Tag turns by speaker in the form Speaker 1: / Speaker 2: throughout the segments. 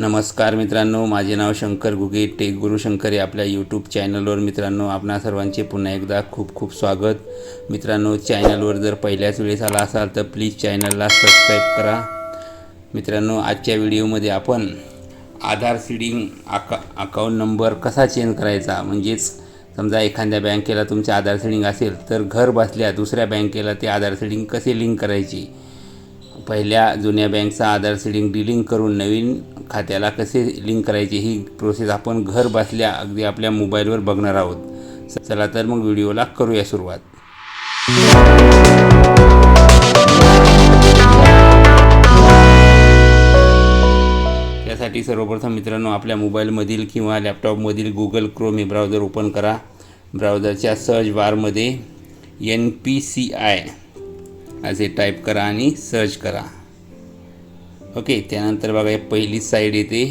Speaker 1: नमस्कार मित्रांनो माझे नाव शंकर गुगे टेक गुरु शंकर या आपल्या यूट्यूब चॅनलवर मित्रांनो आपणा सर्वांचे पुन्हा एकदा खूप खूप स्वागत. मित्रांनो चॅनलवर जर पहिल्याच वेळेस आला असाल तर प्लीज चॅनलला सबस्क्राईब करा. मित्रांनो आजच्या व्हिडिओमध्ये आपण आधार सीडिंग अका अकाऊंट नंबर कसा चेंज करायचा? म्हणजेच समजा एखाद्या बँकेला तुमचे आधार सीडिंग असेल तर घर बसल्या दुसऱ्या बँकेला ते आधार सीडिंग कसे लिंक करायची? पहिल्या जुन्या बँकचा आधार सीडिंग डिलिंक करून नवीन खात्याला कसे लिंक करायचे ही प्रोसेस आपण घर बसल्या अगदी आपल्या मोबाईलवर बघणार आहोत. चला तर मग व्हिडिओला करूया सुरुवात. त्यासाठी सर्वप्रथम मित्रांनो आपल्या मोबाईलमधील किंवा लॅपटॉपमधील गुगल क्रोम हे ब्राउझर ओपन करा. ब्राउझरच्या सर्च बारमध्ये एन पी सी आय असे टाईप करा आणि सर्च करा. ओके त्यानंतर बघा पहिली साईड येते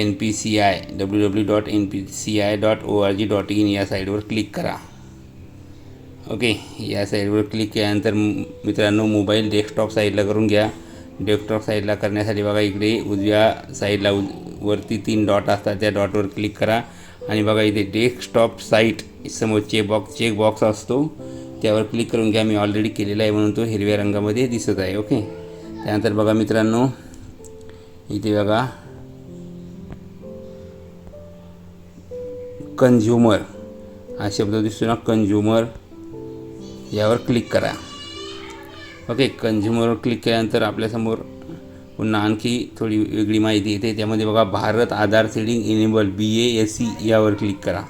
Speaker 1: N P C I W W dot N P C I dot O R G dot in या साईडवर क्लिक करा. ओके या साईडवर क्लिक केल्यानंतर मित्रांनो मोबाईल डेस्कटॉप साईडला करून घ्या. डेस्कटॉप साईडला करण्यासाठी बघा इकडे उजव्या साईडला उज वरती तीन डॉट असतात त्या डॉटवर क्लिक करा. आणि बघा इथे डेस्कटॉप साईट समोर चेक बॉक्स चेक बॉक्स असतो. त्यावर क्लिक करून घ्या मी ऑलरेडी केलेला आहे म्हणून तो हिरव्या रंगामध्ये दिसत आहे ओके. त्यानंतर बघा मित्रांनो इथे बघा. कंझ्युमर हा शब्द दिसतो ना कंझ्युमर यावर क्लिक करा. ओके कंझ्युमरवर क्लिक केल्यानंतर आपल्यासमोर पुन्हा आणखी थोडी वेगळी माहिती येते. त्यामध्ये बघा Bharat Aadhaar seeding enable B A S C यावर क्लिक करा.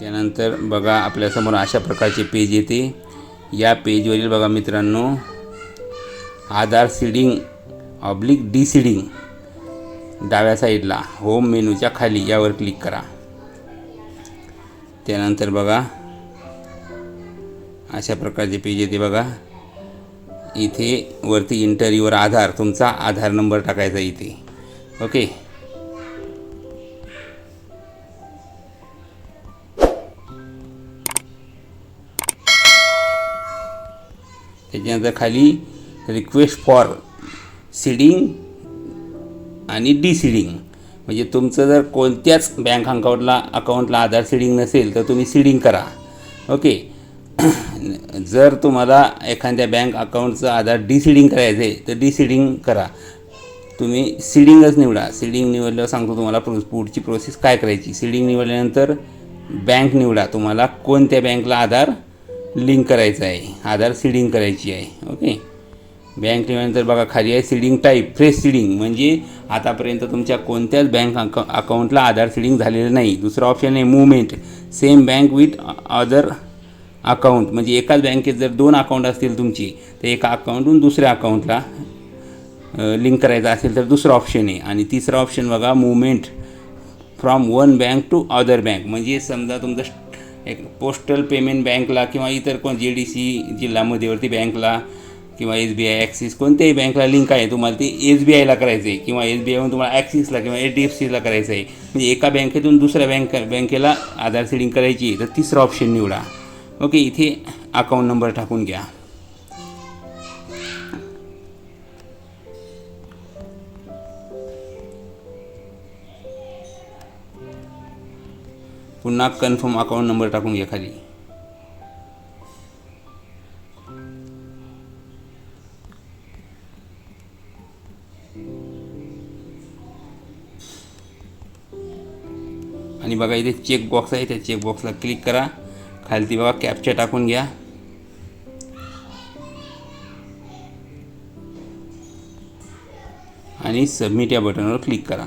Speaker 1: त्यानंतर बघा आपल्यासमोर अशा प्रकारचे पेज येते. या पेजवरील बघा मित्रांनो Aadhaar seeding oblique de seeding डाव्या साईडला होम मेनूच्या खाली यावर क्लिक करा. त्यानंतर बघा अशा प्रकारचे पेज येते बघा. इथे वरती इंटरव्ह्यूवर आधार तुमचा आधार नंबर टाकायचा इथे. ओके त्याच्यानंतर खाली रिक्वेस्ट फॉर सीडिंग आणि डी सीडिंग म्हणजे तुमचं जर कोणत्याच बँक अकाउंटला अकाउंटला आधार सीडिंग नसेल तर तुम्ही सीडिंग करा. ओके? जर तुम्हाला एखाद्या बँक अकाउंटचं आधार डी सीडिंग करायचं आहे तर डी सीडिंग करा. तुम्ही सीडिंगच निवडा. सीडिंग निवडल्यावर सांगतो तुम्हाला प्रो पुढची प्रोसेस काय करायची. सीडिंग निवडल्यानंतर बँक निवडा. तुम्हाला कोणत्या बँकला आधार लिंक करायचं आहे आधार सीडिंग करायची आहे. ओके? बँक ठेवल्यानंतर बघा खाली आहे सीडिंग टाईप फ्रेश सीडिंग म्हणजे आतापर्यंत तुमच्या कोणत्याच बँक अका अकाउंटला आधार सीडिंग झालेलं नाही. दुसरं ऑप्शन आहे movement same bank with other account म्हणजे एकाच बँकेत जर दोन अकाउंट असतील तुमची तर एका अकाउंटहून दुसऱ्या अकाउंटला लिंक करायचं असेल तर दुसरं ऑप्शन आहे. आणि तिसरं ऑप्शन बघा movement from one bank to other bank म्हणजे समजा तुमचं एक पोस्टल पेमेंट बँकला किंवा इतर कोण जे डी सी जिल्हा मध्यवर्ती बँकला किंवा एस बी आय ॲक्सिस कोणत्याही बँकला लिंक आहे तुम्हाला ती एस बी आयला करायचं आहे किंवा एस बी आयहून तुम्हाला ॲक्सिसला किंवा एच डी एफ सीला करायचं आहे म्हणजे एका बँकेतून दुसऱ्या बँक बँकेला आधार सीडिंग करायची आहे तर तिसरं ऑप्शन निवडा. ओके इथे अकाउंट नंबर टाकून घ्या. पुन्हा कन्फर्म अकाउंट नंबर टाकून घ्या खाली. बघा इथे चेक बॉक्स आहे. त्या चेक बॉक्सला क्लिक करा. खालती बघा कॅप्चा टाकून घ्या. आणि सबमिट या बटनवर क्लिक करा.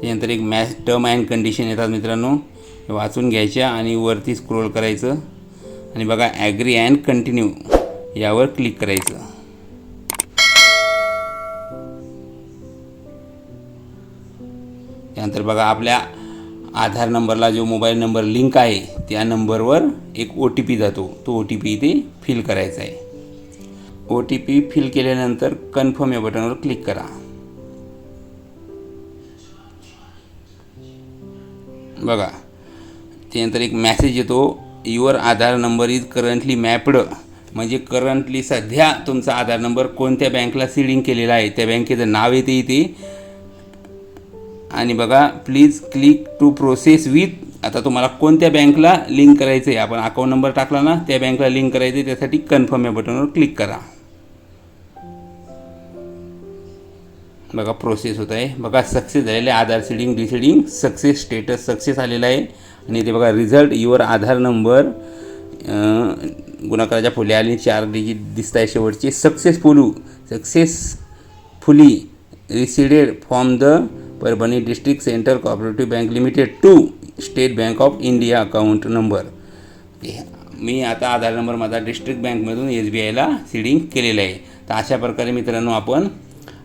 Speaker 1: त्यानंतर एक मॅच टर्म अँड कंडिशन येतात मित्रांनो. हे वाचून घ्यायच्या आणि वरती स्क्रोल करायचं. आणि बघा ॲग्री अँड कंटिन्यू यावर क्लिक करायचं. त्यानंतर बघा आपल्या आधार नंबरला जो मोबाईल नंबर लिंक आहे त्या नंबरवर एक ओ टी पी जातो. तो ओ टी पी इथे फिल करायचा आहे. ओ टी पी फिल केल्यानंतर कन्फर्म या बटनवर क्लिक करा. बघा त्यानंतर एक मॅसेज येतो. Your Aadhaar number is currently mapped म्हणजे करंटली सध्या तुमचा आधार नंबर कोणत्या बँकला सिडिंग केलेला आहे? त्या बँकेचं नाव येते इथे. आणि बघा please click to process with आता तुम्हाला कोणत्या बँकला लिंक करायचं आहे? आपण अकाउंट नंबर टाकला ना त्या बँकला लिंक करायचं आहे त्यासाठी कन्फर्म या बटनवर क्लिक करा. बघा प्रोसेस होत आहे. बघा सक्सेस झालेलं आहे. Aadhaar seeding deseeding success status success आलेला आहे. आणि इथे बघा रिझल्ट युअर आधार नंबर गुणाकाराच्या फुले आली चार डिजिट दिसत आहे शेवटचे. Successfully successfully reseeded from the Parbhani district central cooperative bank limited to state bank of India account number. मी आता आधार नंबर माझा डिस्ट्रिक्ट बँकमधून एस बी आयला सीडिंग केलेलं आहे. तर अशा प्रकारे मित्रांनो आपण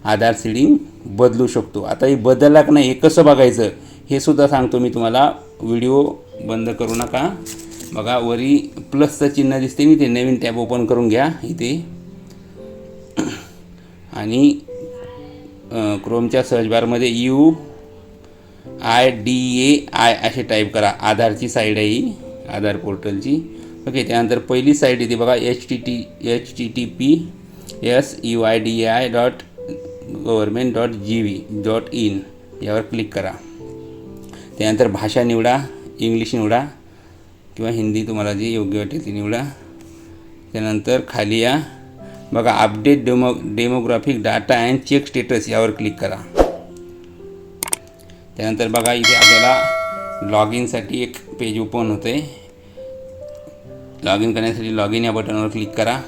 Speaker 1: आधार सीडिंग बदलू शकतो. आता हे बदलला का नाही हे कसं बघायचं हे सुद्धा सांगतो मी तुम्हाला. व्हिडिओ बंद करू नका. बघा वरी प्लसचं चिन्ह दिसते मी ते नवीन टॅब ओपन करून घ्या इथे. आणि क्रोमच्या सर्च बारमध्ये U I D A I असे टाईप करा. आधारची साईड आहे ही. आधार पोर्टलची ओके त्यानंतर पहिली साईड येते बघा. H T T H T T P S U I D A I dot government dot G V dot in यावर क्लिक करा. त्यानंतर भाषा निवडा. इंग्लिश निवडा. किंवा हिंदी तुम्हाला जी योग्य वाटेल ती निवडा. त्यानंतर खाली या. बघा update demo demographic data and check status यावर क्लिक करा. त्यानंतर बघा इथे आपल्याला लॉग इनसाठी एक पेज ओपन होते लॉग इन करण्यासाठी लॉग इन या बटनवर क्लिक करा.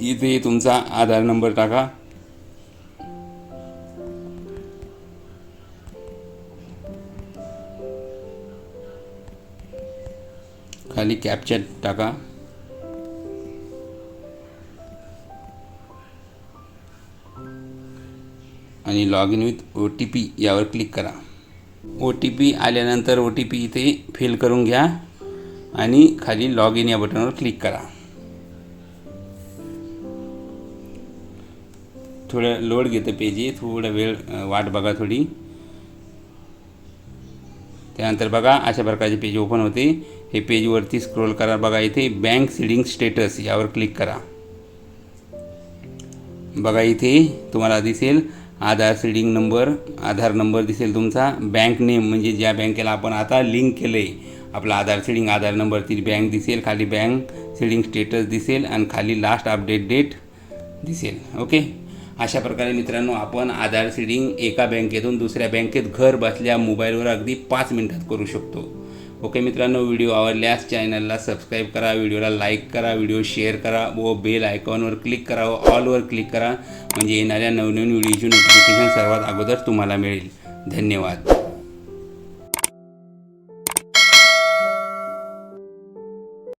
Speaker 1: इथे तुमचा आधार नंबर टाका. खाली कॅप्चर टाका. आणि log in with O T P यावर क्लिक करा. ओ टी पी आल्यानंतर ओ टी पी इथे फिल करून घ्या आणि खाली लॉग इन या बटनवर क्लिक करा. थोडं लोड घेतं पेज आहे थोडं वेळ वाट बघा थोडी. त्यानंतर बघा अशा प्रकारचे पेज ओपन होते. हे पेजवरती स्क्रोल करा बघा इथे बँक सिडिंग स्टेटस यावर क्लिक करा. बघा इथे तुम्हाला दिसेल Aadhaar seeding number Aadhaar number दिसेल तुमचा. बँक नेम म्हणजे ज्या बँकेला आपण आता लिंक केलं आहे आपला आधार सीडिंग आधार नंबर ती बँक दिसेल खाली बँक सीडिंग स्टेटस दिसेल आणि खाली लास्ट अपडेट डेट दिसेल. ओके अशा प्रकारे मित्रांनो आपण आधार सीडिंग एका बँकेतून दुसऱ्या बँकेत घर बसल्या मोबाईलवर अगदी पाच मिनिटात करू शकतो. ओके मित्रांनो व्हिडिओ आवडल्यास चॅनलला सबस्क्राईब करा व्हिडिओला लाईक करा व्हिडिओ शेअर करा व बेल आयकॉनवर क्लिक करा व ऑलवर क्लिक करा. म्हणजे येणाऱ्या नवनवीन व्हिडिओची नोटिफिकेशन सर्वात अगोदर तुम्हाला मिळेल. धन्यवाद.